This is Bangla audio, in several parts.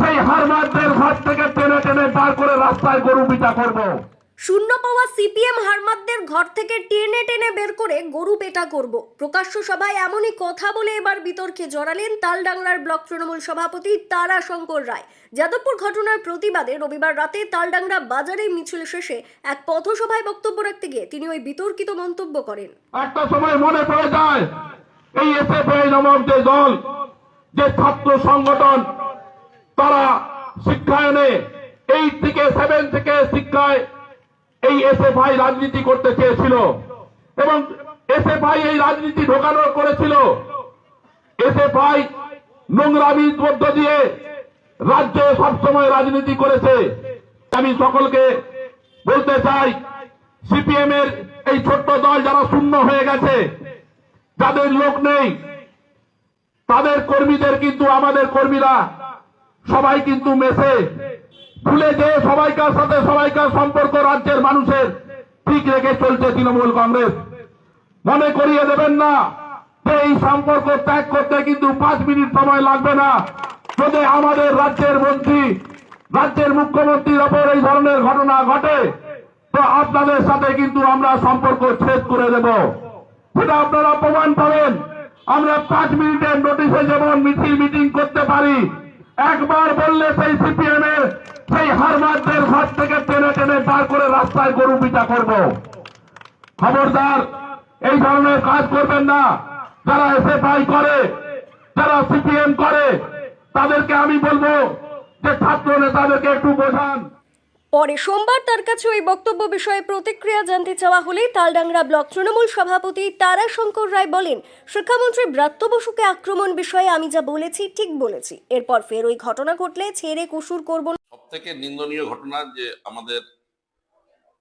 সেই ঘর থেকে টেনে টেনে বার করে রাস্তায় গরু পিটা করব। শূন্য পাওয়া সিপিএম হারমাদদের ঘর থেকে টেনে টেনে বের করে গরু পেটা করব। প্রকাশ্য সভায় এমনই কথা বলে এবার বিতর্কে জড়ালেন তালডাংরার ব্লক তৃণমূল সভাপতি তারা শঙ্কর রায়। যাদবপুর ঘটনার প্রতিবাদে রবিবার রাতে তালডাংরা বাজারে মিছিল শেষে এক পথসভায় বক্তব্য রাখতে গিয়ে তিনি ওই বিতর্কিত মন্তব্য করেন। একটা সময় মনে পড়ে যায় এই এসএফআই নামক যে দল যে ছাত্র সংগঠন, তারা শিক্ষায়নে এইট থেকে সেভেন থেকে শিক্ষায় এই এসএফআই রাজনীতি করতে চেয়েছিল এবং এসএফআই এই রাজনীতি ঢোকানো করেছিল। এসএফআই নোংরামির মধ্য দিয়ে রাজ্যে সবসময় রাজনীতি করেছে। আমি সকলকে বলতে চাই সিপিএম এর এই ছোট্ট দল যারা শূন্য হয়ে গেছে, যাদের লোক নেই তাদের কর্মীদের কিন্তু আমাদের কর্মীরা সবাই কিন্তু মেশে ভুলে যে সবাইকার সাথে সবাইকার সম্পর্ক রাজ্যের মানুষের ঠিক রেখে চলছে তৃণমূল কংগ্রেস। মনে করিয়ে দেবেন না যে এই সম্পর্ক ত্যাগ করতে কিন্তু পাঁচ মিনিট সময় লাগবে না। যদি আমাদের রাজ্যের মন্ত্রী, রাজ্যের মুখ্যমন্ত্রীর ওপর এই ধরনের ঘটনা ঘটে, তো আপনাদের সাথে কিন্তু আমরা সম্পর্ক ছেদ করে দেব। সেটা আপনারা প্রমাণ পাবেন। আমরা পাঁচ মিনিটের নোটিশে যেমন মিছিল মিটিং করতে পারি। একবার বললে সেই সিপিএম এর সেই হারমাদদের ঘর থেকে টেনে টেনে বার করে রাস্তায় গরু পিটা করব। খবরদার, এই ধরনের কাজ করবেন না। যারা এসএফআই করে, যারা সিপিএম করে, তাদেরকে আমি বলব যে ছাত্র নেতাদেরকে একটু বোঝান। পরে সোমবার তার কাছে ওই বক্তব্য বিষয়ে প্রতিক্রিয়া জানতে চাওয়া হলে তালডাংরা ব্লক তৃণমূল সভাপতি তারা শঙ্কর রায় বলেন, শিক্ষামন্ত্রী ব্রাত্য বসুকে আক্রমণ বিষয়ে আমি যা বলেছি, ঠিক বলেছি এরপর ফের ওই ঘটনা ঘটলে ছেড়ে কুসুর করব। সব থেকে নিন্দনীয় ঘটনা যে আমাদের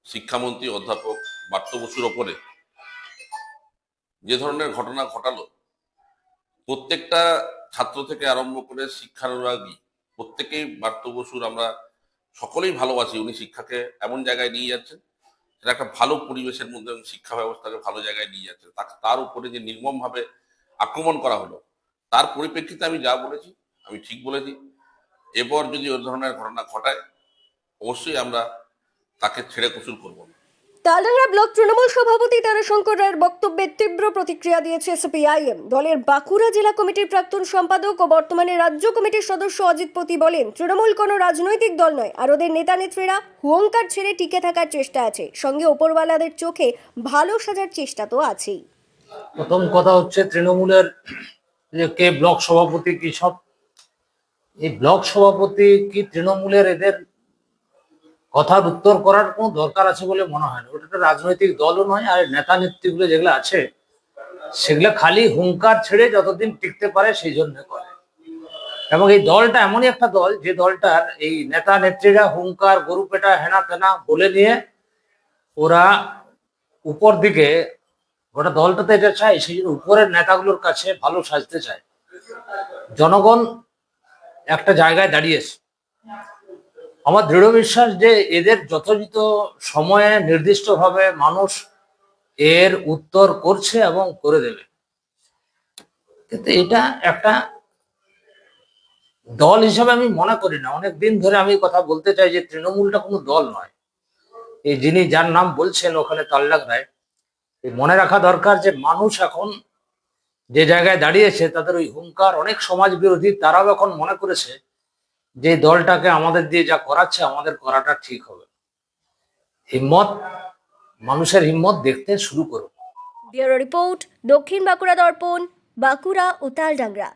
শিক্ষামন্ত্রী অধ্যাপক বার্ত বসুর ওপরে যে ধরনের ঘটনা ঘটালো, প্রত্যেকটা ছাত্র থেকে আরম্ভ করে শিক্ষানুরাগী, প্রত্যেকেই বার্ত বসুর আমরা সকলেই ভালোবাসি, উনি শিক্ষাকে এমন জায়গায় নিয়ে যাচ্ছেন সেটা একটা ভালো পরিবেশের মধ্যে শিক্ষা ব্যবস্থাকে ভালো জায়গায় নিয়ে যাচ্ছে। তার উপরে যে নির্মমভাবে আক্রমণ করা হলো, তার পরিপ্রেক্ষিতে আমি যা বলেছি, আমি ঠিক বলেছি। এরপর যদি ওই ধরনের ঘটনা ঘটায়, অবশ্যই আমরা তাকে ছেড়ে কসুর করব না। তালডাংরা ব্লক তৃণমূল সভাপতি তারাশঙ্কর রায়ের বক্তব্যে তীব্র প্রতিক্রিয়া দিয়েছে সিপিআইএম। দলের বাঁকুড়া জেলা কমিটির প্রাক্তন সম্পাদক ও বর্তমানে রাজ্য কমিটির সদস্য অজিত পতি বলেন, তৃণমূল কোনো রাজনৈতিক দল নয়, আর ওদের নেতা নেত্রীরা হুঙ্কার ছেড়ে টিকে থাকার চেষ্টা আছে। সঙ্গে ওপরওয়ালাদের চোখে ভালো সাজার চেষ্টা তো আছেই। প্রথম কথা হচ্ছে, তৃণমূলের যে কে ব্লক সভাপতি কি সব? এই ব্লক সভাপতি কি তৃণমূলের এদের কথার উত্তর করার কোনো দরকার আছে বলে মনে হয় না। ওটা একটা রাজনৈতিক দলও নয়, আর নেতা নেত্রীগুলো যেগুলো আছে, সেগুলো খালি হুঙ্কার ছেড়ে যতদিন টিকতে পারে সেই জন্য করে। এবং এই দলটা এমনই একটা দল, যে দলটার এই নেতা নেত্রীরা হুঙ্কার, গরু পেটা, হেনা তেনা বলে নিয়ে ওরা উপর দিকে, গোটা দলটাতে এটা চায়, সেই জন্য উপরের নেতাগুলোর কাছে ভালো সাজতে চায়। জনগণ একটা জায়গায় দাঁড়িয়েছে। আমার দৃঢ় বিশ্বাস যে এদের যথাযথ সময়ে নির্দিষ্টভাবে মানুষ এর উত্তর করছে এবং করে দেবে। কিন্তু এটা একটা দল হিসাবে আমি মনে করি না। অনেক দিন ধরে আমি কথা বলতে চাই যে তৃণমূলটা কোনো দল নয়। এই যিনি যার নাম বলছেন ওখানে তাল্লাক রায় মনে রাখা দরকার যে মানুষ এখন যে জায়গায় দাঁড়িয়েছে, তাদের ওই হুঙ্কার অনেক সমাজ বিরোধী তারাও এখন মনে করেছে যে দলটাকে আমাদের দিয়ে যা করাচ্ছে, আমাদের করাটা ঠিক হবে। হিম্মত, মানুষের হিম্মত দেখতে শুরু করুন। রিপোর্ট দক্ষিণ বাঁকুড়া দর্পণ, বাঁকুড়া ও তালডাংরা